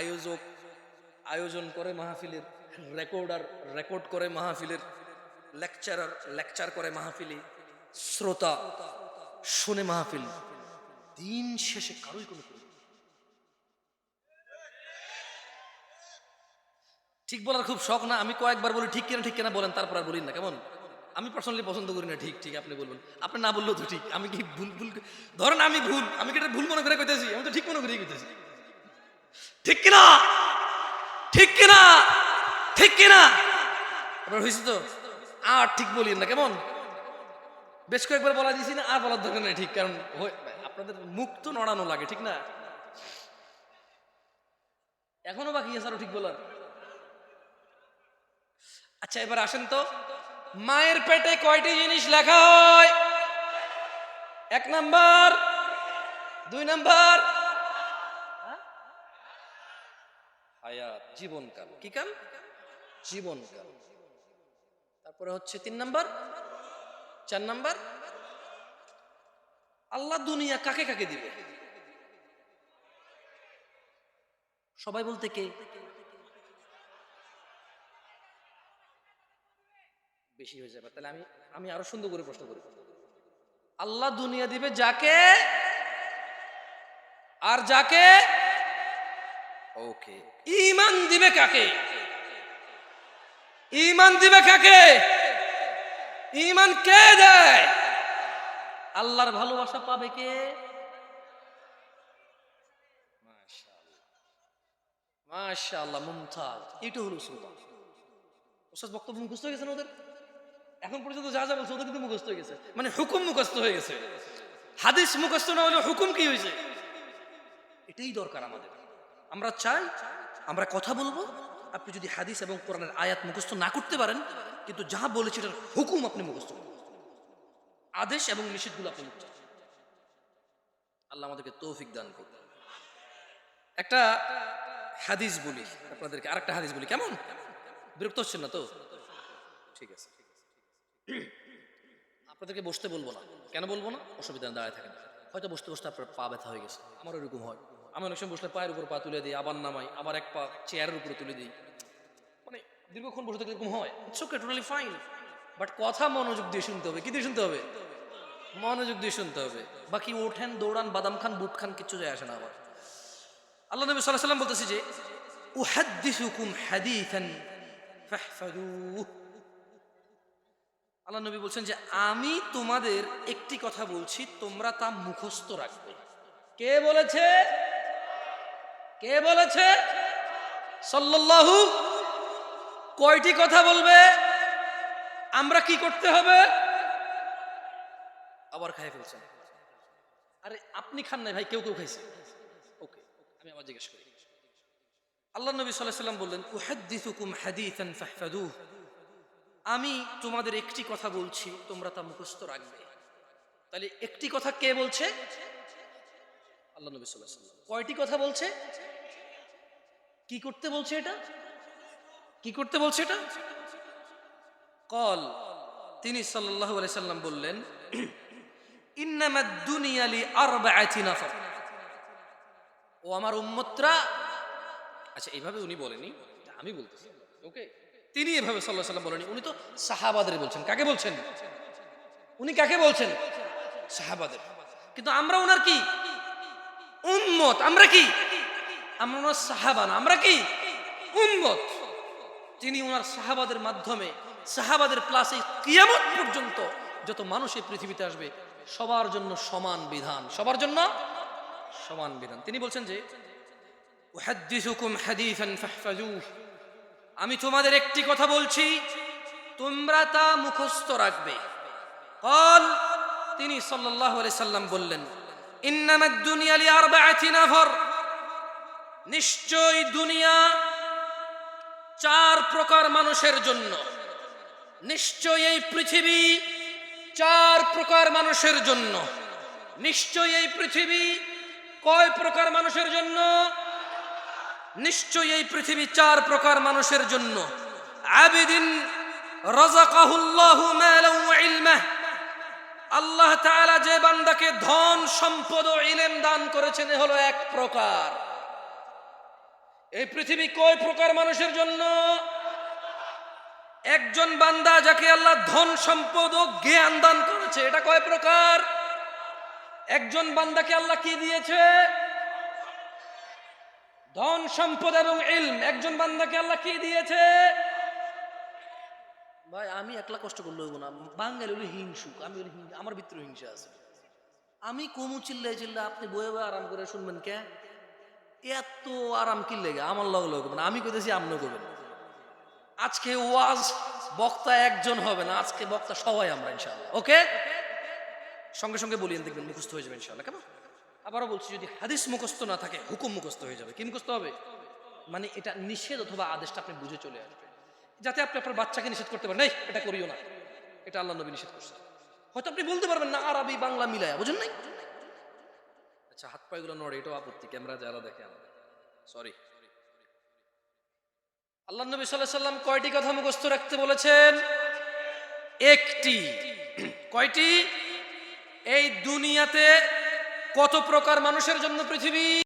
আয়োজক আয়োজন করে মাহফিলের রেকর্ডার রেকর্ড করে মাহফিলের লেকচারার লেকচার করে মাহফিলে, শ্রোতা শুনে মাহফিল। দিন শেষে কারোই কোনো ঠিক বলার খুব শখ না, আমি কয়েকবার বলি ঠিক কিনা ঠিক কিনা বলেন, তারপর আর বলি না, কেমন? আমি পার্সোনালি পছন্দ করি না, ঠিক ঠিক, আপনি বলবেন। আপনি না বললেও তো ঠিক, আমি কি ভুল ভুল ধরেন আমি ভুল, আমি কি এটা ভুল মনে করে কইতেছি? আমি তো ঠিক মনে করে কইতেছি। ঠিক কিনা? ঠিক কিনা? ঠিক কিনা? আপনার হয়েছে তো, আর ঠিক বলিয়েন না, কেমন? বেশ কয়েকবার বলা দিয়েছি না, আর বলার দরকার নেই, ঠিক, কারণ আপনাদের মুখ তো নড়ানো লাগে, ঠিক না? এখনও বাকি আছে আরও ঠিক বলার। আচ্ছা এবার আসেন তো। মায়ের পেটে কয়টি জিনিস লেখা হয়? এক নাম্বার, দুই নাম্বার হায়াত জীবনকাল কি কাল? জীবনকাল তারপরে হচ্ছে তিন নাম্বার চার নাম্বার আল্লাহ দুনিয়া কাকে কাকে দিবে? সবাই বলতে কে? বেশি হয়ে যাবে তাহলে আমি আমি আরও সুন্দর করে প্রশ্ন করি। আল্লাহ দুনিয়া দিবে যাকে আর যাকে ওকে। ইমান দিবে কাকে? ইমান দিবে কাকে? ইমান কে দেয়? আল্লাহর ভালোবাসা পাবে কে? মাশাআল্লাহ। মুমতাজ। হলো বক্তব্য মুখস্থ হয়ে ওদের? এখন পর্যন্ত যা যা বলছে ওদের কিন্তু মুখস্থ হয়ে গেছে। মানে হুকুম মুখস্থ হয়ে গেছে। হাদিস মুখস্থ না হলে হুকুম কি হয়েছে এটাই দরকার আমাদের। আমরা চাই আমরা কথা বলব। আপনি যদি হাদিস এবং কোরআনের আয়াত মুখস্থ না করতে পারেন, কিন্তু যা বলেছে এটার হুকুম আপনি মুখস্থ আদেশ এবং নিষেধগুলো আপনি আল্লাহ আমাদেরকে তৌফিক দান করুন। একটা হাদিস বলি, আপনাদেরকে আরেকটা হাদিস বলি, কেমন? বিরক্ত হচ্ছেন না তো? ঠিক আছে। আপনাদেরকে বসতে বলব না। কেন বলব না? অসুবিধা দাঁড়ায় থাকেন। হয়তো বসতে বসতে আপনার পা ব্যথা হয়ে গেছে। আমার এরকম হয়। আমি অনেক সময় বসলে পায়ের উপর পা তুলে দিই, আবার নামাই, আবার এক পা চেয়ারের উপরে তুলে দিই। মানে দীর্ঘক্ষণ বসে থাকলে এরকম হয়। It's okay totally fine but কথা মনোযোগ দিয়ে শুনতে হবে। কি দিয়ে শুনতে হবে? মনোযোগ দিয়ে শুনতে হবে। বাকি ওঠেন, দৌড়ান, বাদাম খান, বুট খান, কিচ্ছু যায় আসে না আবার। আল্লাহ নবী সাল্লাহ সাল্লাম বলতেছে যে, উহাদ্দিসুকুম হাদিসান ফাহফাজুহ আল্লাহ নবী বলছেন যে, আমি তোমাদের একটি কথা বলছি, তোমরা তা মুখস্থ রাখবে। কে বলেছে? কে বলেছে? সাল্লাল্লাহু কয়টি কথা বলবে? আমরা কি করতে হবে? আবার খাই ফেলছেন। আরে, আপনি খান নাই ভাই, কেউ কেউ খাইছে। ওকে, আমি আবার জিজ্ঞেস করি। আল্লাহ নবী সাল্লাম বললেন আমি তোমাদের একটি কথা বলছি, তোমরা তা মুখস্থ রাখবে। তাহলে একটি কথা কে বলছে? আল্লাহ নবী সাল্লাহ সাল্লাম কয়টি কথা বলছে? কি করতে বলছে এটা? কি করতে বলছে এটা? কল তিনি আলাইহি সাল্লাম বললেন ও আমার উম্মতরা আচ্ছা এইভাবে উনি বলেনি আমি বলতেছি ওকে? তিনি এভাবে সাল্লাহ সাল্লাম বলেনি উনি তো সাহাবাদের বলছেন কাকে বলছেন? উনি কাকে বলছেন? সাহাবাদের। কিন্তু আমরা ওনার কি? উম্মত, আমরা কি? আমরা ওনার সাহাবান আমরা কি? উম্মত। তিনি ওনার সাহাবাদের মাধ্যমে, সাহাবাদের প্লাসে কিয়ামত পর্যন্ত যত মানুষ এই পৃথিবীতে আসবে, সবার জন্য সমান বিধান। সবার জন্য সমান বিধান। তিনি বলছেন যে আমি তোমাদের একটি কথা বলছি, তোমরা তা মুখস্থ রাখবে। তিনি আলাইহি সাল্লাম বললেন ইন্নামাদ দুনিয়া লি আরবাআতি নাফর। নিশ্চয় দুনিয়া চার প্রকার মানুষের জন্য। নিশ্চয় এই পৃথিবী চার প্রকার মানুষের জন্য। নিশ্চয় এই পৃথিবী কয় প্রকার মানুষের জন্য? নিশ্চয় এই পৃথিবী চার প্রকার মানুষের জন্য। আবিদিন ইলমাহ আল্লাহ তাআলা যে বান্দাকে ধন, সম্পদ ও ইলম দান করেছেন, এ হলো এক প্রকার। এই পৃথিবী কয় প্রকার মানুষের জন্য? একজন বান্দা যাকে আল্লাহ ধন, সম্পদ ও জ্ঞান দান করেছে, এটা কয় প্রকার? একজন বান্দাকে আল্লাহ কি দিয়েছে? ধন, সম্পদ এবং ইলম। একজন বান্দাকে আল্লাহ কি দিয়েছে? ভাই, আমি একলা কষ্ট করলে হইব না। বাঙালি হলো হিংসুক, আমি হলো আমার ভিতরে হিংসা আছে। আমি কমু চিল্লাই চিল্লা আপনি বয়ে বয়ে আরাম করে শুনবেন কে? এত আরাম কি লেগে? আমার লগ লগে করবেন আমি কইতেছি, আপনিও করবেন আজকে ওয়াজ, বক্তা একজন হবে না, আজকে বক্তা সবাই আমরা, ইনশাআল্লাহ। ওকে? সঙ্গে সঙ্গে বলিয়েন দেখবেন, মুখস্থ হয়ে যাবে, ইনশাআল্লাহ। কেমন? আবারও বলছি, যদি হাদিস মুখস্থ না থাকে, হুকুম মুখস্থ হয়ে যাবে। কি মুখস্থ হবে? মানে এটা নিষেধ অথবা আদেশটা আপনি বুঝে চলে আসবেন। যাতে আপনি আপনার বাচ্চাকে নিষেধ করতে পারেন, এই, এটা করিও না। এটা আল্লাহ নবী নিষেধ করছে। হয়তো আপনি বলতে পারবেন না আরবি বাংলা মিলায়া। বুঝেন নাই? আচ্ছা হাত পায়েগুলো নড়ে, এটাও আপত্তি, ক্যামেরা যারা দেখে আমাদের সরি আল্লাহ নবী সাল্লাহ সাল্লাম কয়টি কথা মুখস্থ রাখতে বলেছেন? একটি। কয়টি? এই দুনিয়াতে কত প্রকার মানুষের জন্য পৃথিবী?